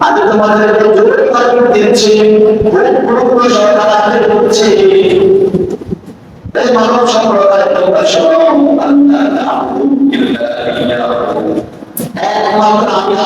আমি তোমাদের জোরে দিচ্ছি সরকার করছি এই মানব সম্প্রদায় তোমরা শোনো একমাত্র আমি আল্লাহ ছাড়া আর কাউকে ইবাদত করা কাউকে ইবাদত করা চলবে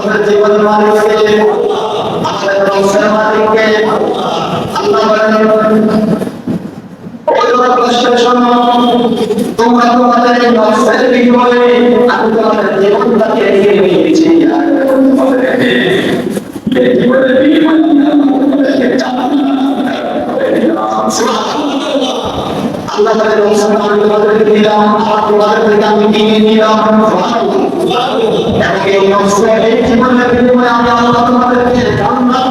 আমাদের জীবন মালিককে আমাদের বংশের মালিককে আল্লাহ বলেন তোমরা তোমাদের এই নকশের বিনিময়ে আমি তোমাদের জীবনটাকে এগিয়ে নিয়েছি আর তোমাদের জীবনের বিনিময়ে আল্লাহ তাআলা রসুল আমি তোমাদেরকে দিলাম আর আমি কিনে নিলাম। এবং এই নকশের এই জীবনের বিনিময়ে আমি আল্লাহ তোমাদেরকে জান্নাত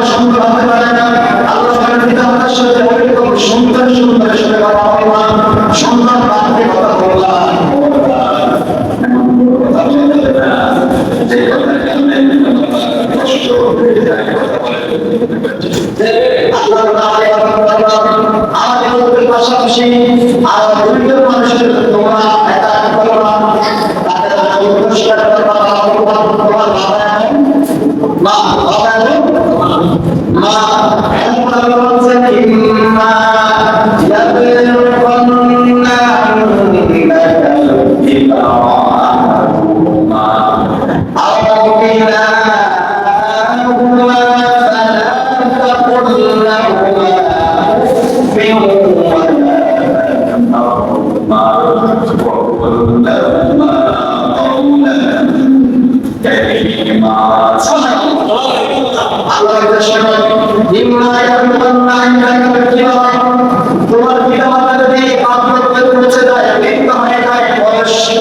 আমাদের পাশাপাশি আর দুইজন মানুষের তোমরা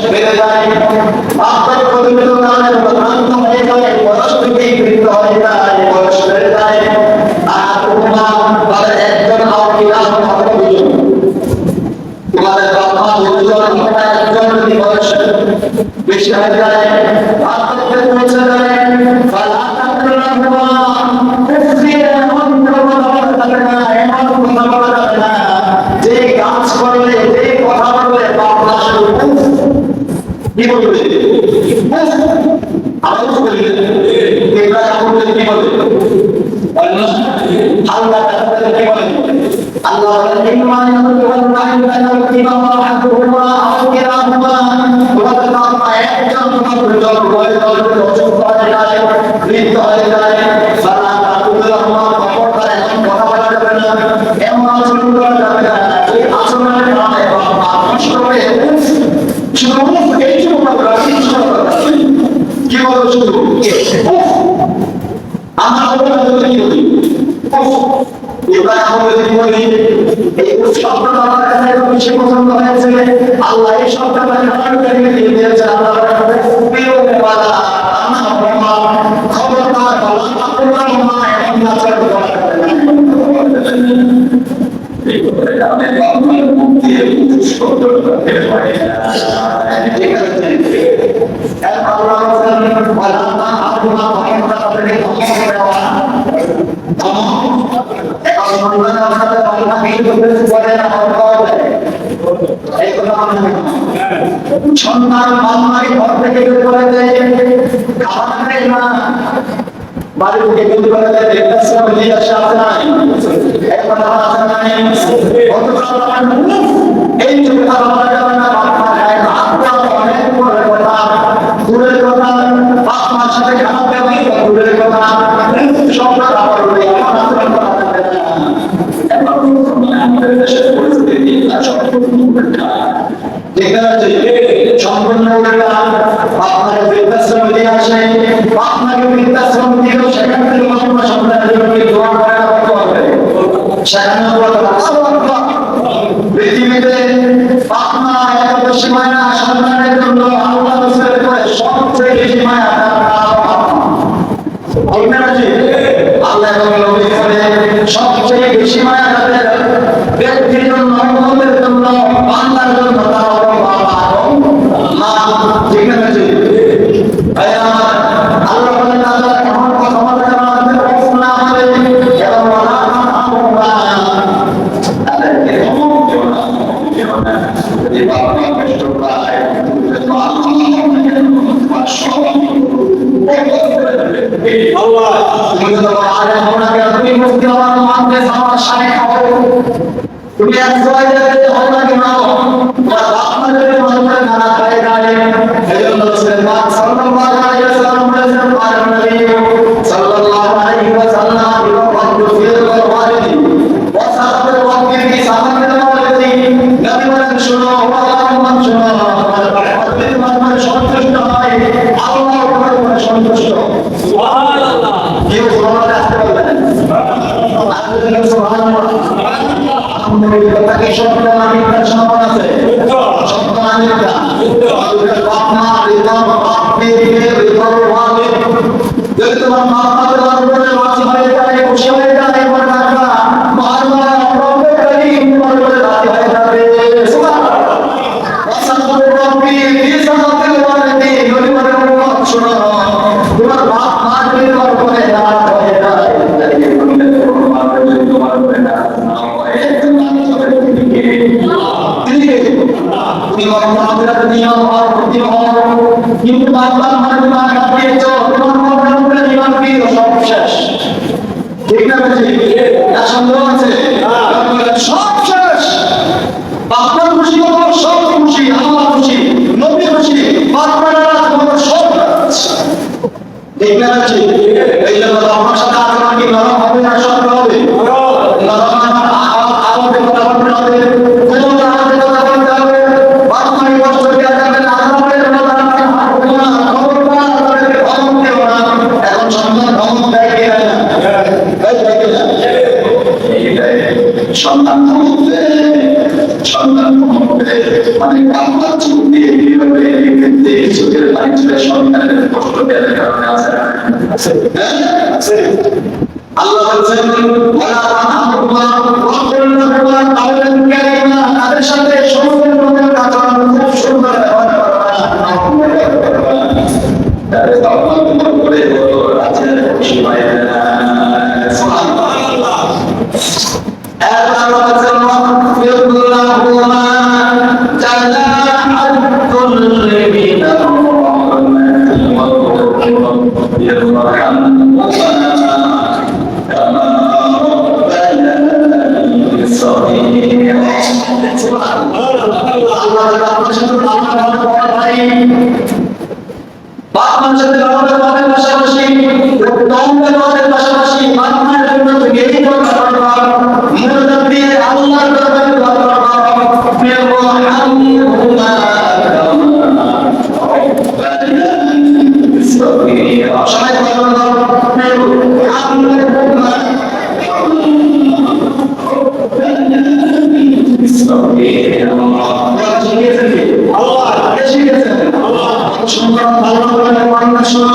বেড়ে যায় আপনার পবিত্র কারণে ভ্রান্ত হয়ে যায় বয়স থেকেই বৃদ্ধ হয়ে যায় বয়স বেড়ে যায় আর বাবা একজন যদি বয়স বেশি হয়ে যায় আপনার উপরে পৌঁছে যায় ফালা তাকরাহুমা উফিয়া এমন কথা বলা যাবে না এমন কথা বলা যাবে না যে কাজ করলে যে কথা বললে বাপ না শুধু উফ কি বলবে আমরা উফ বলি এগুলা এখন কি বলে বলে না? আল্লাহ তাআলা কি বলে আল্লাহ বলেন ইম্মা ইয়াকুল্লাহু আইয়ানা কিবামা হাকুমা আও কিরাহুমা তোমাদের বাবা একজন তোমার দুজন বলে দলকে অসুস্থ যায় মৃত্যু হয়ে যায় ফালা তাকুল্লাহুমা খবরদার এমন কথা বলা যাবে না এমন আচরণ করা যাবে না এই আচরণের কারণে বাবা নষ্ট শুধু? এই শুরু করবে কি বলো শুধু আমার অপরাধ কি বলি এবার আমরা যদি বলি এই আমার কাছে এত বেশি পছন্দ হয়েছে আল্লাহ এই শব্দটা হারাম করে দিয়ে দিয়েছে আল্লাহ প্রিয় বাবা দূরের কথা দূরের কথা বাপ সাথে খারাপ ব্যবহার দূরের কথা সব কথা বলবে আমার আচরণ করা যাবে না এখন আমাদের দেশের পরিস্থিতি যেখানে সম্পূর্ণ উল্টা আপনাকে বৃদ্ধাশ্রম দিয়ে আসে এত বেশি মায়া সন্তানের জন্য আল্লাহ রসুলের করে সবচেয়ে বেশি মায়া ব্যক্তির জন্য না জি ভাই আমার আল্লাহ বলেন আল্লাহ এমন কথা বলে আমাদের কখনো না হবে এবং ওরা আমরা তাদেরকে ধমক দিও না ধমক দিও না যদি বাবা মা কষ্ট পায় তো আল্লাহ সব আল্লাহ তুমি তো আরে আপনাকে তুমি মুক্তি আমার মানতে আমার সামনে খাবার তুমি এক সবাই যাতে হলমাকে মানো তোমার বাপ মা যদি মানুষের মানা খায় গায়ে এজন্য সুলেমান সাল্লাল্লাহু আলাইহি ওয়াসাল্লাম বলেছেন পারেন নবী সাল্লাল্লাহু আলাইহি ওয়াসাল্লাম এবং ওয়াক্তু ফিল ওয়ারিদি ওয়াসালাতের ওয়াক্তে কি সামান্য ওয়ারিদি নবী বলেন, শুনো আল্লাহ শুনো, আমার সন্তুষ্ট হয় আল্লাহ সন্তুষ্ট। সুবহান তাকে শব্দ মানিকটা সমান আছে। শব্দ মানিকটা বাপ মা রিদম বাপ পীরকে রিদম ওয়ালে যদি তোমার মা বাবা তোমার উপরে রাজি হয়ে খুশি হয়ে আল্লাহ শিখেছেন আল্লাহ সুন্দর ভালো করে পড়াশোনা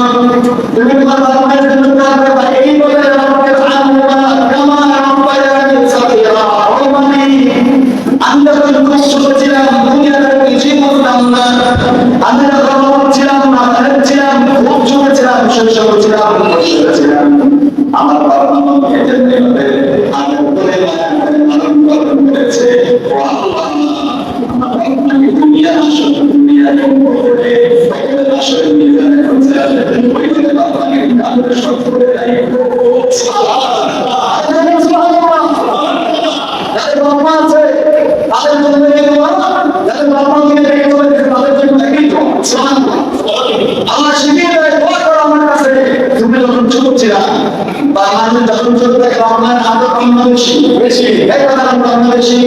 বাংলাদেশ যখন ছোট থেকে বাংলার আমরা বাংলাদেশি বেশি একবার বাংলাদেশি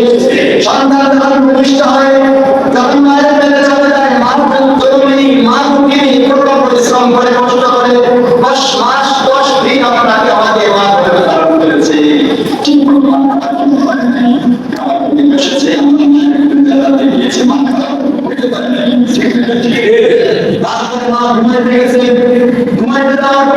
সন্তান যখন প্রতিষ্ঠা হয়, যখন মায়ের পেটে চলে যায় মা তরুণী মা রুকিনী কঠোর পরিশ্রম করে, কষ্ট করে দশ মাস, দশ দিন আপনাকে আমাকে মা করে ধারণ করেছে। কিন্তু মা এসেছে দিয়েছে মা তারপরে মা ঘুমাইতে গেছে, ঘুমাইতে যাওয়ার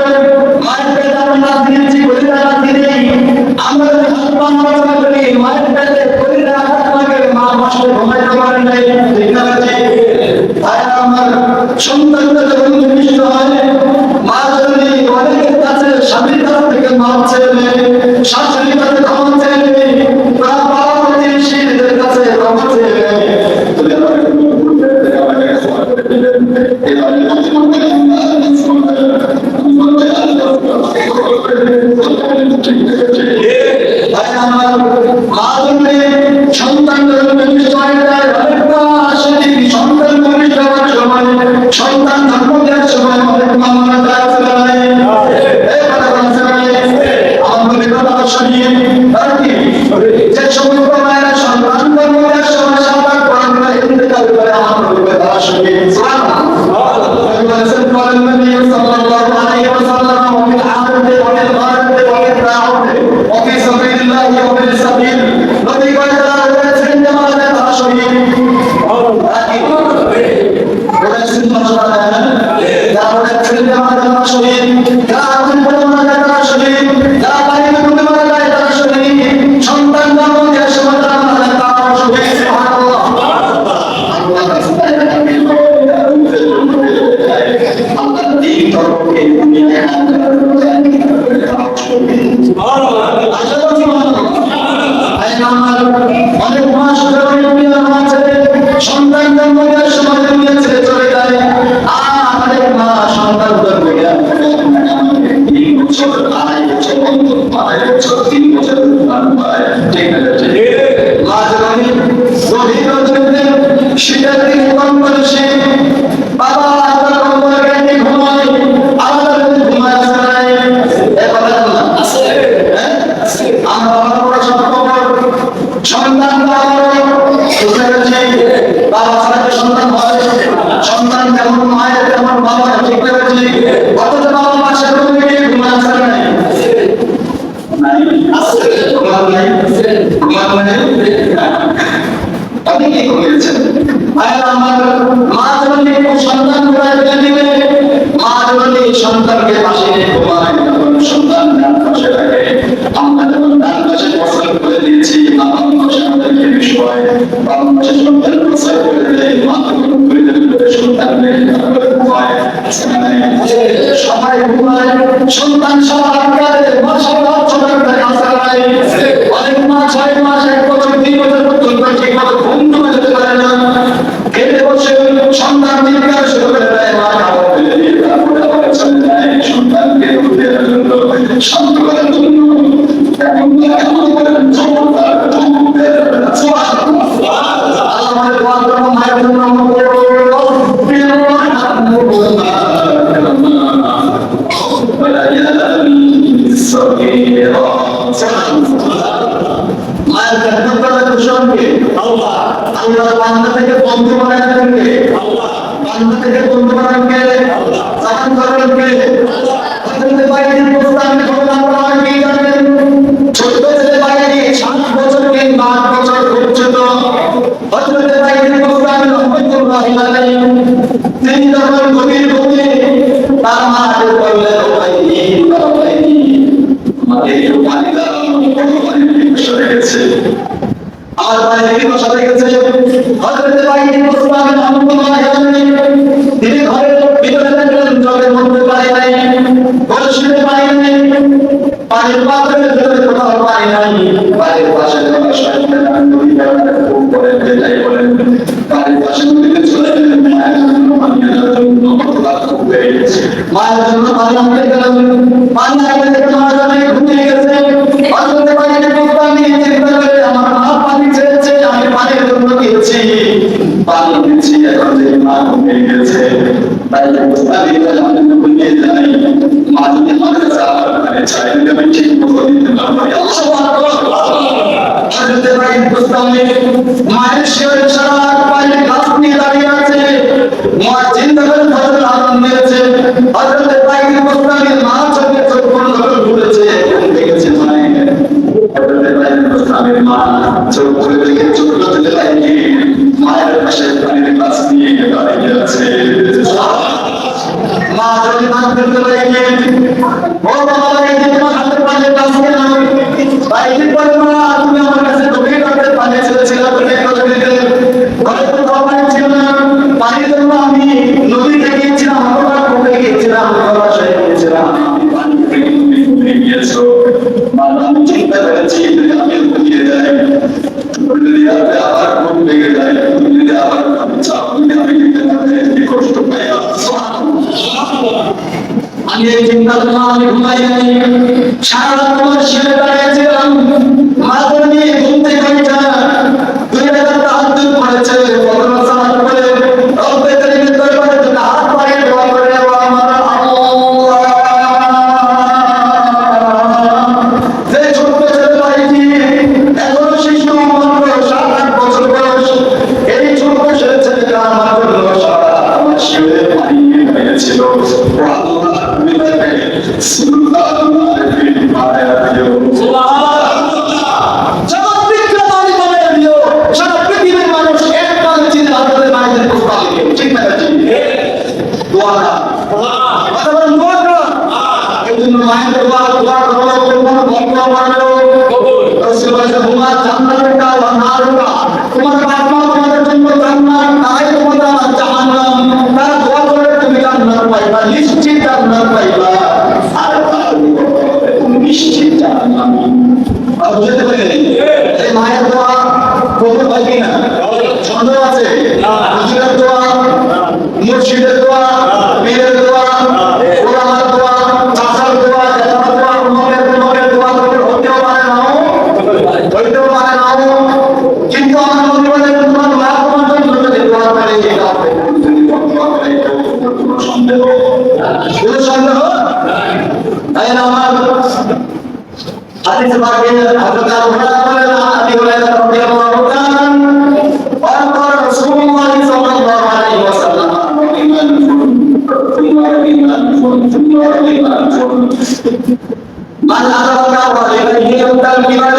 মায়ের তেমন বাবা ঠিক সন্তান ঘুরায় সন্তানকে পাশে সন্তান ডান পাশে আমরা যখন দিয়েছি, বাবা পাশে বিষয়, বাবা করে দেয় সবাই সন্তান সবার নাই নাই বাড়ির পাশে যখন শয়তান নদী বানাতে ফোন করেন যেটাই বলেন বাড়ির পাশে নদীতে চলে গেলেন মায়ের জন্য পানি আনার জন্য মায়ের জন্য পানি আনতে গেলাম পানি আনতে গেলাম সালে মায়ের শিয়রে সারা পায়ে গাছ নিয়ে দাঁড়িয়ে আছে। মা চিন্তা করে হজরত আদম মেরেছে। হজরত ইব্রাহিম মুসলামের মা চোখে চোখ বন্ধ করে ঘুরেছে। দেখেছে মানে হজরত ইব্রাহিম মা চোখ খুলে দেখে চোখ তুলে দাঁড়িয়ে মায়ের পাশে পানির গাছ নিয়ে দাঁড়িয়ে আছে। মা যদি না ফেলতে পারে ও তোমরা ঘুমাই নাই সারা রাত তোমার শিয়ালে হুজুরের দোয়া মুর্শিদের দোয়া পীরের দোয়া, ওলামার দোয়া চাষার দোয়া চাষার দোয়া উন্নতের উন্নতের দোয়া, হতেও পারে নাও, হইতেও পারে নাও। কিন্তু আমার প্রতিবাদের তোমার লাভ তোমার জন্য যদি দোয়া করে এটা সন্দেহ? কোনো সন্দেহ? তাই না আমার? হাদিসে পাকে হযরত আবু হুরায়রা রাদিয়াল্লাহু من أردنا ولم يرد البلاد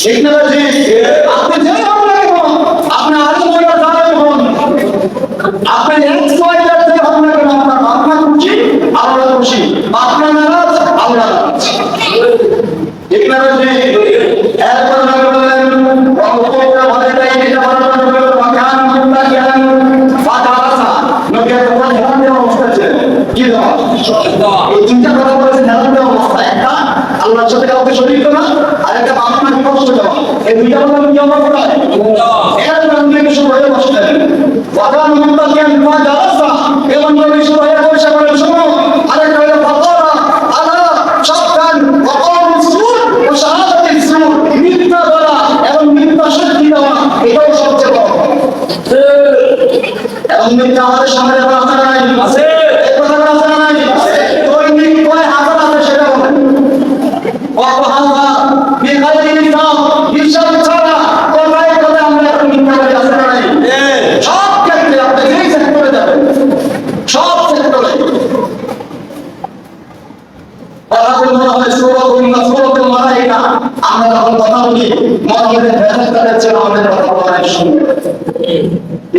দেখতে পাচ্ছেন আমাদের সামনে এখন আছে। আমরা সব ক্ষেত্রে আপনি সব সেক্টরে মনে হয় সৌরভ না সৌরভ মারাই যখন কথা বলি মনে হয় আমাদের কথা বলার সঙ্গে।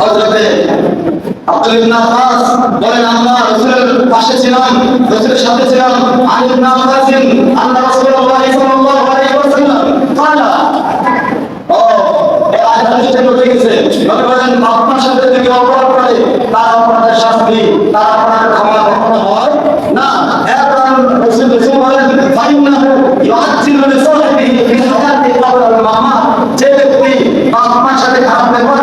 হজরতে আব্দুল ইবনে বলেন, আমরা রাসূলের পাশে ছিলাম, রাসূলের সাথে ছিলাম। আলী ইবনে আব্বাস আল্লাহ রাসূলুল্লাহ সাল্লাল্লাহু আলাইহি ওয়াসাল্লাম। কালা, ও এই আয়াত হাদিসে বলে গেছে বলেন আপনার সাথে থেকে অপরাধ করে, তার অপরাধের শাস্তি, তার অপরাধের ক্ষমা কখনো হয় না। এর কারণ রাসূল রাসূল বলেন ফাইনাহু ইউআজ্জিলু লিসাহিবিহি ফি হায়াতি ক্বাবলা মামা যে ব্যক্তি আপনার সাথে খারাপ ব্যবহার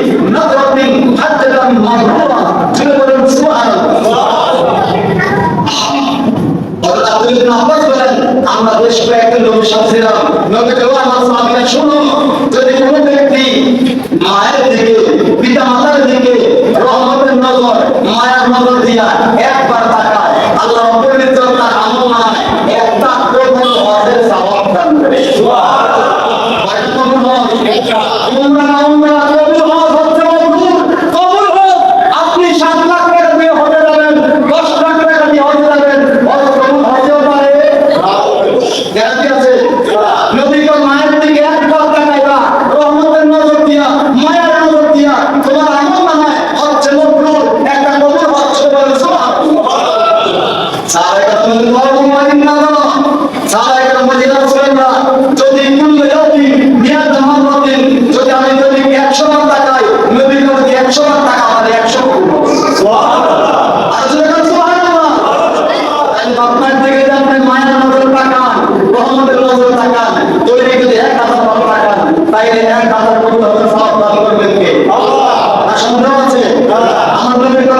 শুনো যদি কোনো ব্যক্তি মায়ের দিকে পিতা মাতার দিকে রহমতের নজর, মায়ার নজর দিয়া একবার